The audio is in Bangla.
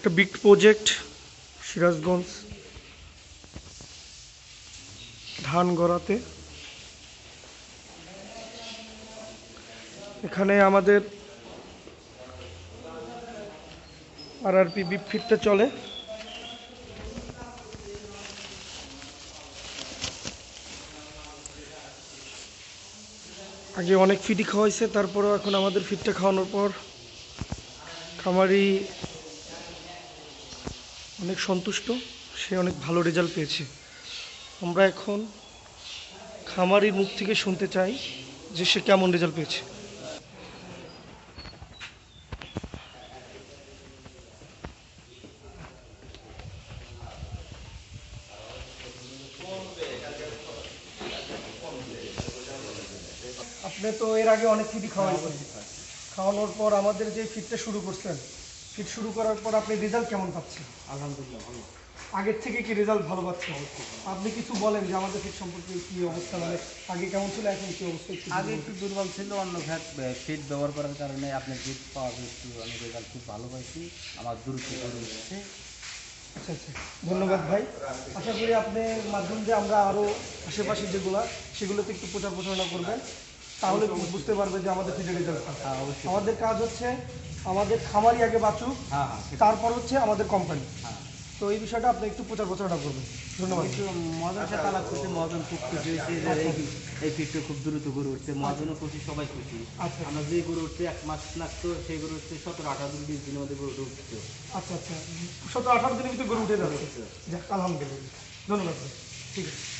একটা বিগ প্রজেক্ট সিরাজগঞ্জ ধান গড়াতে এখানে আমাদের আর আর পি বিপ ফিটটা চলে। আগে অনেক ফিডই খাওয়াইছে, তারপরেও এখন আমাদের ফিডটা খাওয়ানোর পর খামারি অনেক সন্তুষ্ট, সে অনেক ভালো রেজাল্ট পেয়েছে। আমরা এখন খামারির মুখ থেকে শুনতে চাই যে সে কেমন রেজাল্ট পেয়েছে। আপনি তো এর আগে অনেক ফিডই খাওয়াইছেন। খাওয়ানোর পর আমাদের যে ফিডটা শুরু করছেন ফিড শুরু করার পর আপনি রেজাল্ট কেমন পাচ্ছেন? আলহামদুলিল্লাহ ভালো। আগের থেকে কি রেজাল্ট ভালো পাচ্ছেন? আপনি কিছু বলেন যে আমাদের ফিট সম্পর্কে কি অবস্থা মানে আগে কেমন ছিল এখন কি অবস্থা আগে একটু দুর্বল ছিল অন্য ফ্যাট ফিট ব্যবহার করার কারণে আপনার ফিট পাওয়া একটু আমি রেজাল্ট খুব ভালো পাইছি আমার দ্রুত উঠছে আচ্ছা আচ্ছা। ধন্যবাদ ভাই। আশা করি আপনি মাধ্যম দিয়ে আমরা আরও আশেপাশে যেগুলা সেগুলোতে একটু প্রচার প্রচারণা করবেন। তাহলে বুঝতে পারবে যে আমাদের ফিটের রেজাল্ট হ্যাঁ আমাদের কাজ হচ্ছে আমাদের খামারি আগে বাঁচুক হ্যাঁ হ্যাঁ তারপর হচ্ছে আমাদের কোম্পানি হ্যাঁ। তো এই বিষয়টা আপনি একটু প্রচার প্রচারণা করবেন। ধন্যবাদ। একটু মহাজন সাথে আলাপ করতে মহাজন খুব খুশি হয়েছে যে এই ফিটটা খুব দ্রুত গড়ে উঠছে। মহাজনও খুশি সবাই খুশি। আচ্ছা। আমরা যে গড়ে উঠছে এক মাস লাগতো সেই গড়ে উঠছে সতেরো আঠারো দিন বিশ দিনের মধ্যে গড়ে উঠছে। আচ্ছা আচ্ছা। সতেরো আঠারো দিনের ভিতরে উঠে আলহামদুলিল্লাহ। ধন্যবাদ। ঠিক আছে।